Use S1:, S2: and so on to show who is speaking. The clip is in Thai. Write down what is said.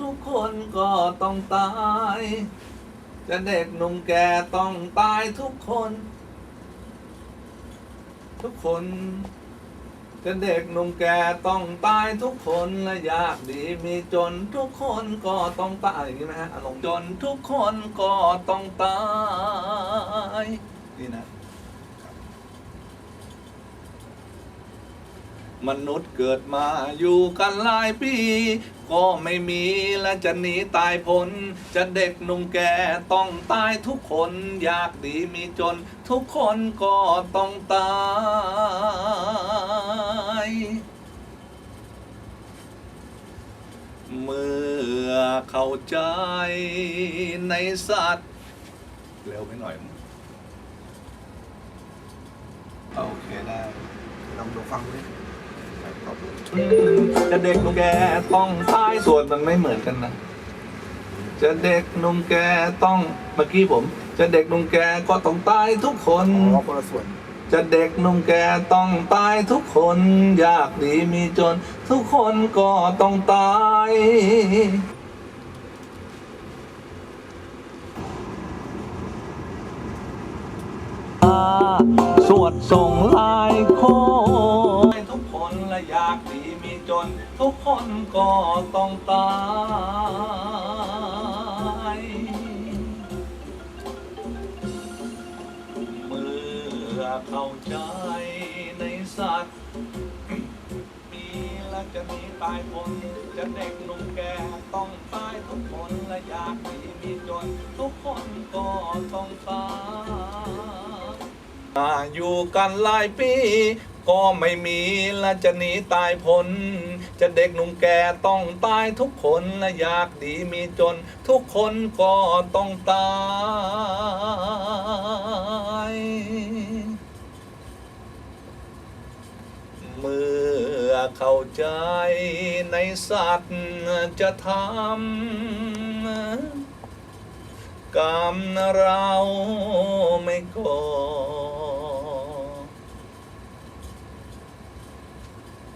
S1: ทุกคนก็ต้องตาย จะเด็กหนุ่มแก่ต้องตายทุกคน ทุกคน จะเด็กหนุ่มแก่ต้องตายทุกคนและยากดีมีจนทุกคนก็ต้องตายอย่างนี้ไหมฮะอารมณ์จนทุกคนก็ต้องตายนี่นะ มนุษย์เกิดมาอยู่กันหลายปี ก็ไม่มีและจะหนีตายพ้น จะเด็กหนุ่มแก่ต้องตายทุกคนอยากดีมีจน ทุกคนก็ต้องตายเมื่อเข้าใจในสัตว์เร็วไปหน่อย โอเคได้
S2: ลองดูฟังดูขอบคุณ
S1: จะเด็กหนุ่มแก่ต้องตายส่วนมันไม่เหมือนกันนะ จะเด็กหนุ่มแก่ต้องเมื่อกี้ผม จะเด็กหนุ่มแก่ก็ต้องตายทุกคน
S2: อ๋อคนละส่วน
S1: จะเด็กหนุ่มแก่ต้องตายทุกคนยากดีมีจน ทุกคนก็ต้องตาย สวดส่งลายโคทุกคนและอ ยากดีมีจน ทุกคนก็ต้องตาย เมื่อเข้าใจในสัตว์มีและจะหนีตายคนจะเด็กหนุ่มแก่ต้องตายทุกคนและอยากดีมีจน ทุกคนก็ต้องตายมาอยู่กันหลายปี ก็ไม่มีและจะหนีตายพ้นจะเด็กหนุ่มแก่ต้องตายทุกคนและอยากดีมีจน ทุกคนก็ต้องตายเมื่อเข้าใจในสัตว์จะทำกรรมเราไม่ก่อ